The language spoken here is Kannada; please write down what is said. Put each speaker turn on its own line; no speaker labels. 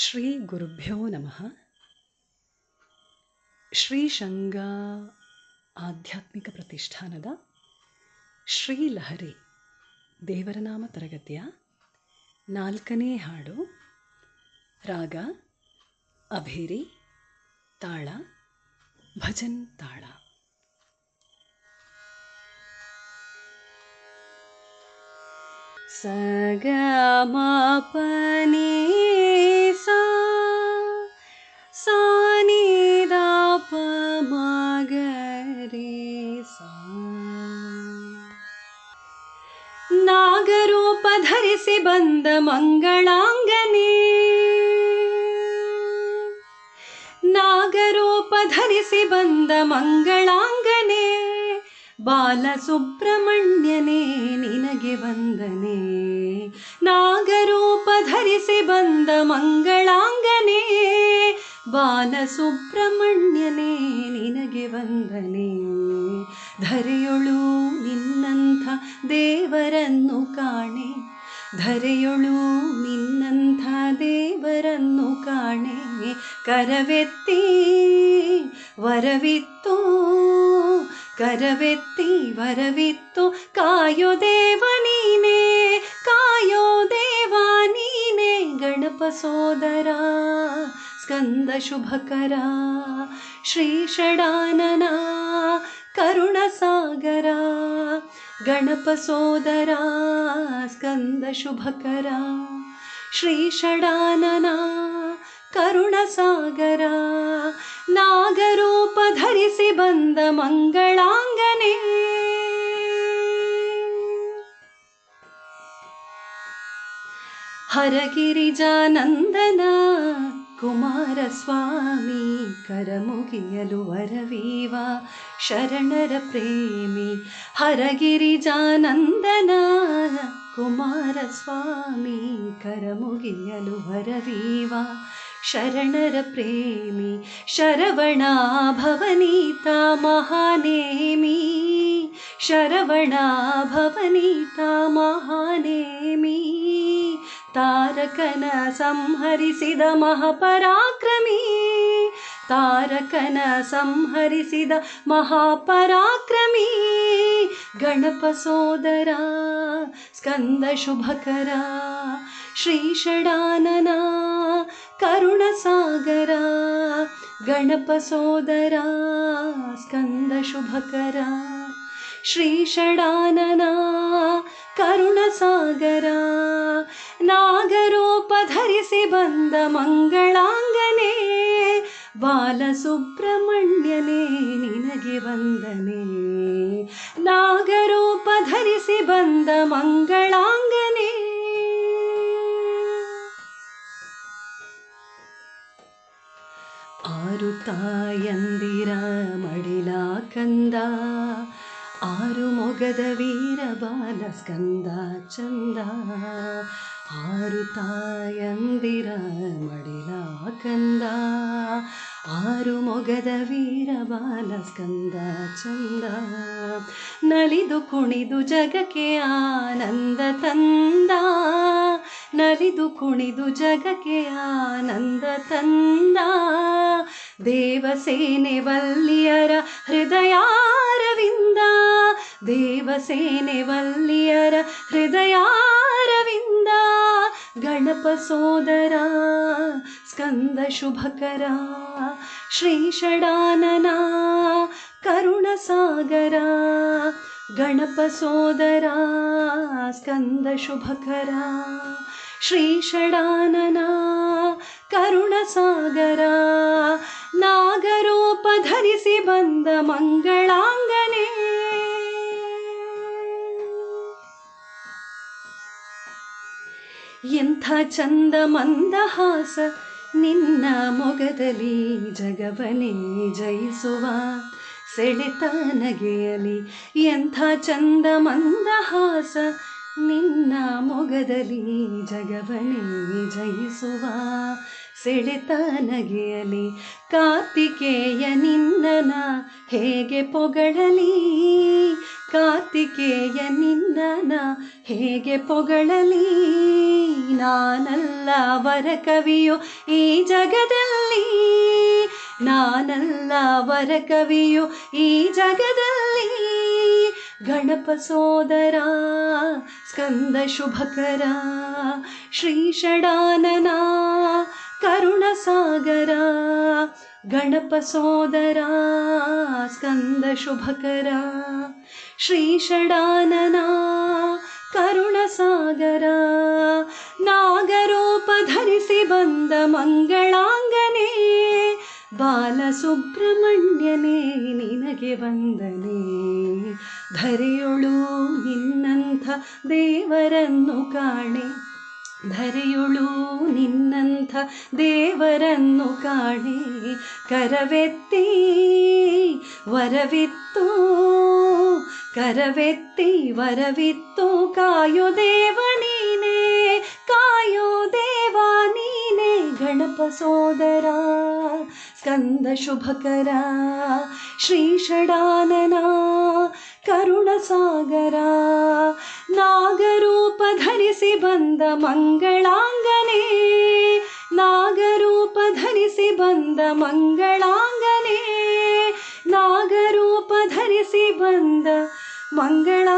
ಶ್ರೀ ಗುರುಭ್ಯೋ ನಮಃ. ಶ್ರೀಶಂಗ ಆಧ್ಯಾತ್ಮಿಕ ಪ್ರತಿಷ್ಠಾನದ ಶ್ರೀಲಹರಿ ದೇವರನಾಮ ತರಗತಿಯ ನಾಲ್ಕನೇ ಹಾಡು. ರಾಗ, ಅಭೇರಿ, ತಾಳ, ಭಜನ್ ತಾಳ. ಸ ಗ ಮಂಗಳಾಂಗನೇ. ನಾಗರೂಪ ಧರಿಸಿ ಬಂದ ಮಂಗಳಾಂಗನೇ, ಬಾಲಸುಬ್ರಹ್ಮಣ್ಯನೇ ನಿನಗೆ ವಂದನೆ. ನಾಗರೂಪ ಧರಿಸಿ ಬಂದ ಮಂಗಳಾಂಗನೇ, ಬಾಲಸುಬ್ರಹ್ಮಣ್ಯನೇ ನಿನಗೆ ವಂದನೆ. ಧರೆಯೊಳು ನಿನ್ನಂಥ ದೇವರನ್ನು ಕಾಣೆ. ಧರೆಯೊಳು ನಿನ್ನಂಥ ದೇವರನ್ನು ಕಾಣೆ, ಕರವೆತ್ತಿ, ವರವಿತ್ತು ಕರವೆತ್ತಿ, ವರವಿತ್ತು, ಕಾಯೋ ದೇವ ನೀನೇ, ಕಾಯೋ ದೇವ ನೀನೇ, ಗಣಪ ಸೋದರ, ಸ್ಕಂದ ಶುಭಕರ, ಶ್ರೀ ಷಡಾನನ ಕರುಣ गणपसोदरा स्कन्दशुभकरा श्रीषडानना करुणसागरा नागरूपधरिसि ब मङ्गलाङ्गने हरगिरिजानन्दना ಕುಮಾರಸ್ವಾಮಿ ಕರಮುಗಿಯಲು ವರವೀವ ಶರಣರ ಪ್ರೇಮಿ ಹರಗಿರಿಜಾನಂದನ ಕುಮಾರಸ್ವಾಮಿ ಕರಮುಗಿಯಲು ವರವೀವ ಶರಣರ ಪ್ರೇಮಿ ಶರವಣ ಭವನೀತ ಮಹಾನೇಮಿ ಶರವಣ ಭವನೀತ ಮಹಾನೇಮಿ ತಾರಕನ ಸಂಹರಿಸಿದ ಮಹಾಪರಾಕ್ರಮಿ ತಾರಕನ ಸಂಹರಿಸಿದ ಮಹಾಪರಾಕ್ರಮಿ ಗಣಪ ಸೋದರ ಸ್ಕಂದ ಶುಭಕರ ಶ್ರೀ ಷಡಾನನ ಕರುಣ ಸಾಗರ ಶ್ರೀ ಷಡಾನನ ಕರುಣ ಸಾಗರ ನಾಗರೂಪ ಧರಿಸಿ ಬಂದ ಮಂಗಳಾಂಗನೇ, ಬಾಲಸುಬ್ರಹ್ಮಣ್ಯನೇ, ನಿನಗೆ ವಂದನೆ. ನಾಗರೂಪ ಧರಿಸಿ ಬಂದ ಮಂಗಳಾಂಗನೇ. ಆರುತಾಯಂದಿರ ಮಡಿಲ ಕಂದ ಆರು ಮೊಗದ ವೀರ ಬಾಲ ಸ್ಕಂದ ಚಂದ. ಆರು ತಾಯಂದಿರ ಮಡಿಲ ಕಂದ. ಆರು ಮೊಗದ ವೀರ ಬಾಲ ಸ್ಕಂದ ಚಂದ. ನಲಿದು ಕುಣಿದು ಜಗಕ್ಕೆ ಆನಂದ ತಂದ. ನಲಿದು ಕುಣಿದು ಜಗಕ್ಕೆ ಆನಂದ ತಂದ. ದೇವಸೇನೆ ವಲ್ಲಿಯರ ಹೃದಯಾರವಿಂದ ದೇವಸೇನೆ ವಲ್ಲಿಯರ ಹೃದಯಾರವಿಂದ ಗಣಪ ಸೋದರ ಸ್ಕಂದ ಶುಭಕರ ಶ್ರೀ ಷಡಾನನ ಕರುಣಸಾಗರ ಗಣಪ ಸೋದರ ಸ್ಕಂದ ಶುಭಕರ ಶ್ರೀ ಷಡಾನನ ಕರುಣ ಸಾಗರ ನಾಗರೂಪ ಧರಿಸಿ ಬಂದ ಮಂಗಳಾಂಗನೇ ಎಂಥ ಚಂದ ಮಂದಹಾಸ ನಿನ್ನ ಮೊಗದಲ್ಲಿ ಜಗವನೇ ಜಯಿಸುವ. ಸೆಳೆತ ನಗೆಯಲಿ ಎಂಥ ಚಂದ ಮಂದಹಾಸ ನಿನ್ನ ಮೊಗದಲ್ಲಿ ಜಗವನೇ ಜಯಿಸುವ. ಸೆಳೆತ ನಗೆಯಲಿ ಕಾರ್ತಿಕೇಯ ನಿನ್ನನ ಹೇಗೆ ಪೊಗಳಲಿ? ಕಾರ್ತಿಕೇಯ ನಿನ್ನನ ಹೇಗೆ ಪೊಗಳಲಿ? ನಾನಲ್ಲ ವರ ಕವಿಯು ಈ ಜಗದಲ್ಲಿ. ನಾನಲ್ಲ ವರ ಕವಿಯು ಈ ಜಗದಲ್ಲಿ. ಗಣಪ ಸೋದರ, ಸ್ಕಂದ ಶುಭಕರ, ಶ್ರೀ ಷಡಾನನ ಕರುಣ ಸಾಗರ, ಗಣಪ ಸೋದರ, ಸ್ಕಂದ ಶುಭಕರ, ಶ್ರೀ ಷಡಾನನ, ಕರುಣ ಸಾಗರ, ನಾಗರೂಪ ಧರಿಸಿ ಬಂದ ಮಂಗಳಾಂಗನೇ ಬಾಲಸುಬ್ರಹ್ಮಣ್ಯನೇ ನಿನಗೆ ವಂದನೆ. ಧರೆಯೊಳು ನಿನ್ನಂಥ ದೇವರನ್ನು ಕಾಣೆ. ಧರೆಯುಳು ನಿನ್ನಂಥ ದೇವರನ್ನು ಕಾಣೆ, ಕರವೆತ್ತಿ, ವರವಿತ್ತು ಕರವೆತ್ತಿ, ವರವಿತ್ತು, ಕಾಯೋ ದೇವ ನೀನೇ, ಕಾಯೋ ದೇವ ನೀನೇ ಗಣಪ ಸೋದರ, ಸ್ಕಂದ ಶುಭಕರ, ಶ್ರೀ ಷಡಾನನ ಕರುಣ ಸಾಗರ ನಾಗರೂಪ ಧರಿಸಿ ಬಂದ ಮಂಗಳಾಂಗನೇ ನಾಗರೂಪ ಧರಿಸಿ ಬಂದ ಮಂಗಳಾಂಗನೇ ನಾಗರೂಪ ಧರಿಸಿ ಬಂದ ಮಂಗಳಾ